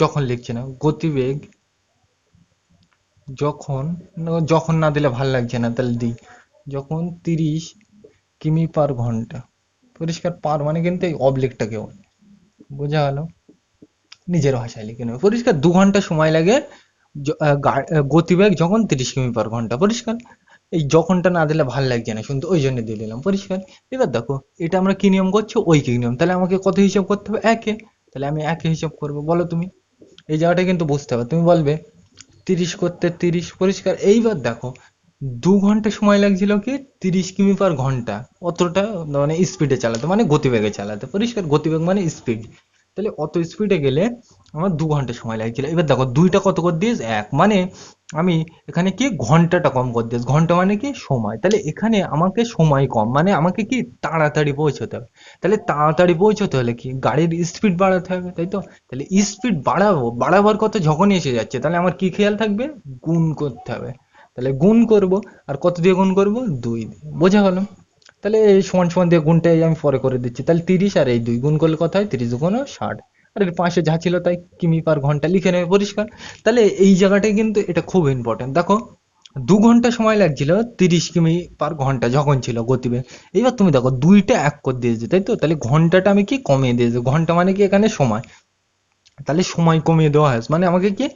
যখন লিখছি না, গতিবেগ যখন যখন না দিলে ভালো লাগছে না, তাহলে দিই। যখন তিরিশ কিমি পার ঘণ্টা, পরিষ্কার পার মানে কিন্তু এই অবলিকটাকে বোঝা গেল? নিজের ভাষায় লিখে নেবে। পরিষ্কার দু ঘণ্টা সময় লাগে গতিবেগ যখন তিরিশ কিমি পার ঘণ্টা, পরিষ্কার? এই যখনটা না দিলে ভালো লাগছে না, শুনতে ওই জন্য দিয়ে দিলাম। পরিষ্কার? এবার দেখো, এটা আমরা কি নিয়ম করছি? ওই কি নিয়ম। তাহলে আমাকে কত হিসাব করতে হবে? একে। তাহলে আমি একে হিসাব করব। বলো তুমি। এই জায়গাটা কিন্তু বুঝতে হবে। তুমি বলবে, তিরিশ করতে তিরিশ। পরিষ্কার? এইবার দেখো, দু ঘণ্টা সময় লাগছিল কি? তিরিশ কিমি পার ঘণ্টা। অতটা মানে স্পিডে চালাতে মানে গতিবেগে চালাতে। পরিষ্কার? গতিবেগ মানে স্পিড তাহলে অত স্পিডে গেলে আমার দু ঘণ্টা সময় লাগছিল। এবার দেখো দুইটা কত করে দিস এক। মানে আমি এখানে কি ঘন্টাটা কম করে দিস ঘণ্টা মানে কি? সময়। তাহলে এখানে আমাকে সময় কম। মানে আমাকে কি? তাড়াতাড়ি পৌঁছতে হবে। তাহলে তাড়াতাড়ি পৌঁছতে হলে কি? গাড়ির স্পিড বাড়াতে হবে, তাই তো? তাহলে স্পিড বাড়াবো, বাড়াবার কথা যখনই এসে যাচ্ছে, তাহলে আমার কি খেয়াল থাকবে? গুণ করতে হবে। তাহলে গুণ করব। আর কত দিয়ে গুণ করব? দুই দিয়ে। বোঝা গেল? তাহলে এই সমান সমান দিয়ে গুণটাই আমি পরে করে দিচ্ছি। তাহলে তিরিশ আর এই দুই গুণ করলে কত হয়? তিরিশ দুগুণ ষাট। আর এর পাশে যা ছিল তাই কিমি পার ঘণ্টা লিখে নেবে পরিষ্কার। তাহলে এই জায়গাটাই কিন্তু এটা খুব ইম্পর্টেন্ট দেখো, দু ঘণ্টা সময় লাগছিল তিরিশ কিমি পার ঘণ্টা যখন ছিল গতিবেগ। এইবার তুমি দেখো, দুইটা এক করে দিয়েছে, তাই তো? তাহলে ঘন্টাটা আমি কি কমিয়ে দিয়েছি? ঘণ্টা মানে কি এখানে সময়? তাহলে সময় কমিয়ে দেওয়া হয়েছে। মানে আমাকে কি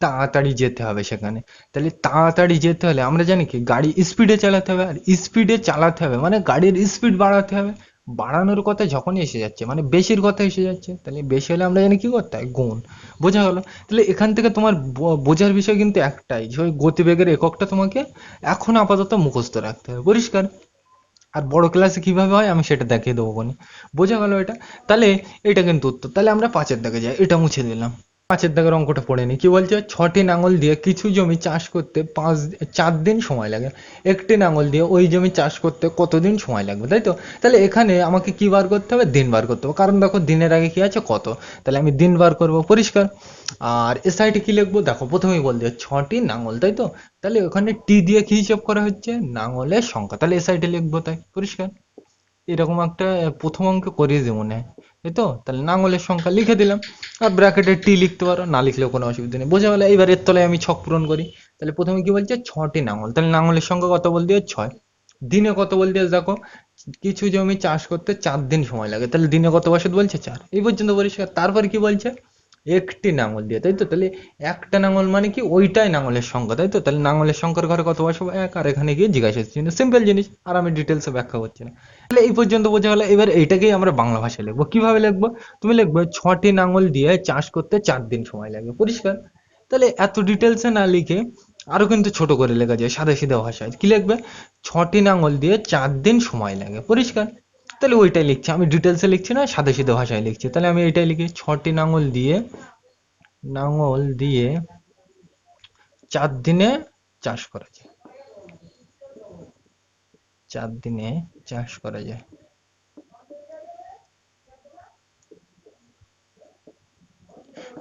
তাড়াতাড়ি যেতে হবে সেখানে। তাহলে তাড়াতাড়ি যেতে হলে আমরা জানি কি, গাড়ি স্পিডে চালাতে হবে আর স্পিডে চালাতে হবে। মানে গাড়ির স্পিড বাড়াতে হবে। বাড়ানোর কথা যখনই এসে যাচ্ছে মানে বেশির কথা এসে যাচ্ছে, তাহলে বেশি হলে আমরা জানি কি করতে হয়? গুণ। বোঝা গেল? তাহলে এখান থেকে তোমার বোঝার বিষয় কিন্তু একটাই, যে ওই গতিবেগের এককটা তোমাকে এখন আপাতত মুখস্থ রাখতে হবে। পরিষ্কার? আর বড় ক্লাসে কীভাবে হয় আমি সেটা দেখিয়ে দেবো বোঝা গেল এটা? তাহলে এটা কিন্তু উত্তর। তাহলে আমরা পাঁচের দিকে যাই। এটা মুছে দিলাম। পাঁচের দাগের অঙ্কটা পড়ে নি কি বলছে? ছটি নাঙল দিয়ে কিছু জমি চাষ করতে পাঁচ, চার দিন সময় লাগে। একটি নাঙল দিয়ে ওই জমি চাষ করতে কতদিন সময় লাগবে, তাই তো? তাহলে এখানে আমাকে কি বার করতে হবে? দিন বার করতে হবে। কারণ দেখো, দিনের আগে কি আছে? কত? তাহলে আমি দিন বার করব। পরিষ্কার। আর এ সাইডে কি লিখব? দেখো, প্রথমেই বল দিয়ে ছটি নাঙল, তাই তো? তাহলে ওখানে টি দিয়ে কি হিসাব করা হচ্ছে? নাঙলের সংখ্যা। তাহলে এ সাইডে লিখব তাই। পরিষ্কার। এরকম একটা, প্রথম অঙ্ক করিয়ে দিই মনে হয় তো, তাহলে নাঙলের সংখ্যা লিখে দিলাম। আর ব্র্যাকেটে টি লিখতে পারো, না লিখলেও কোনো অসুবিধা নেই। বোঝা গেল, এইবার এর তলায় আমি ছক পূরণ করি। তাহলে প্রথমে কি বলছে? ছটি নাঙল। তাহলে নাঙলের সংখ্যা কত বল দিয়ে ছয়। দিনে কত বল দিয়ে দেখো, কিছু জমি চাষ করতে চার দিন সময় লাগে। তাহলে দিনে কত বসত বলছে? চার। এই পর্যন্ত পরিষ্কার। তারপর কি বলছে? একটি নাঙল দিয়ে, তাই তো? তাহলে একটা নাঙল মানে কি? ওইটাই নাঙলের সংখ্যা, তাই তো? তাহলে নাঙলের সংখ্যার ঘরে কত বসবো? এক, আর এখানে গিয়ে জিজ্ঞাসা চিহ্ন সিম্পল জিনিস, আর আমি ডিটেলসে ব্যাখ্যা করছি না। তাহলে এই পর্যন্ত বোঝা গেল, এবার এইটাকেই আমরা বাংলা ভাষায় লিখব। কীভাবে লিখব? তুমি লিখবে, ছটি নাঙল দিয়ে চাষ করতে চার দিন সময় লাগে পরিষ্কার? তাহলে এত ডিটেলসে না লিখে আরও কিন্তু ছোট করে লেখা যায়, সাদা সিধা ভাষায়। কি লিখবে? ছটি নাঙল দিয়ে চার দিন সময় লাগে, পরিষ্কার? তাহলে ওইটাই লিখছি। আমি ডিটেলসে লিখছি না সাদা সিধা ভাষায় লিখছি। তাহলে আমি এইটাই লিখি, ছটি নাঙল দিয়ে নাঙল দিয়ে চার দিনে চাষ করা যায়। চার দিনে চাষ করা যায়।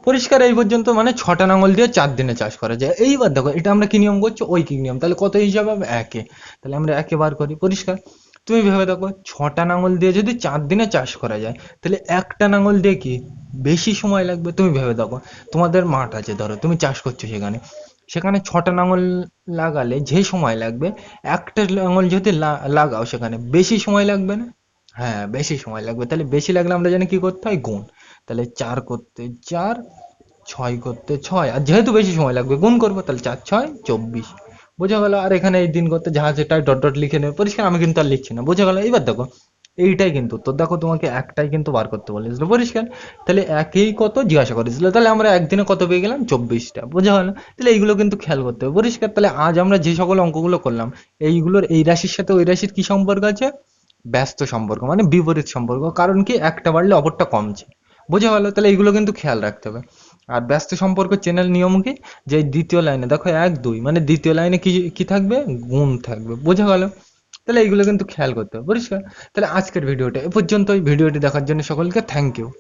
পরিষ্কার এই পর্যন্ত মানে ছটা নাঙল দিয়ে চার দিনে চাষ করা যায়। এইবার দেখো, এটা আমরা কি নিয়ম করছি? ওই কি নিয়ম। তাহলে কত হিসাবে একে। তাহলে আমরা একে বার করি। পরিষ্কার? তুমি ভেবে দেখো, ছটা নাঙল দিয়ে যদি চার দিনে চাষ করা যায়, তাহলে একটা নাঙল দিয়ে কি বেশি সময় লাগবে? তুমি ভেবে দেখো, তোমাদের মাঠ আছে ধরো, তুমি চাষ করছ সেখানে সেখানে ছটা নাঙল লাগালে যে সময় লাগবে, একটা নাঙল যদি লাগাও সেখানে, বেশি সময় লাগবে না? হ্যাঁ বেশি সময় লাগবে, তাহলে বেশি লাগলে আমরা জানি কি করতে হয়? গুণ, তাহলে চার করতে চার, ছয় করতে ছয়, আর যেহেতু বেশি সময় লাগবে, গুণ করব, তাহলে চার, ছয়, চব্বিশ বোঝা গেল, আর এখানে এই দিন করতে যাহা যেটাই ডট ডট লিখে নেবে, পরিষ্কার আমি কিন্তু আর লিখছি না, বোঝা গেল। এবার দেখো, এইটাই কিন্তু, তো দেখো তোমাকে একটাই কিন্তু বার করতে বলেছিল পরিষ্কার। তাহলে একেই কত জিজ্ঞাসা করেছিল তাহলে আমরা একদিনে কত পেয়ে গেলাম? চব্বিশটা, বোঝা গেল। তাহলে এইগুলো কিন্তু খেয়াল করতে হবে, পরিষ্কার। তাহলে আজ আমরা যে সকল অঙ্কগুলো করলাম, এইগুলোর, এই রাশির সাথে ওই রাশির কি সম্পর্ক আছে? ব্যস্ত সম্পর্ক মানে বিপরীত সম্পর্ক, কারণ কি একটা বাড়লে অপরটা কমছে, বোঝা গেল। তাহলে এইগুলো কিন্তু খেয়াল রাখতে হবে। আর ব্যস্ত সম্পর্ক চেনার নিয়ম কি? যে দ্বিতীয় লাইনে দেখো এক, দুই মানে দ্বিতীয় লাইনে কি কি থাকবে? গুণ থাকবে, বোঝা গেল? তাহলে এইগুলো কিন্তু খেয়াল করতে হবে, পরিষ্কার? তাহলে আজকের ভিডিওটা এ পর্যন্তই, ভিডিওটি দেখার জন্য সকলকে থ্যাংক ইউ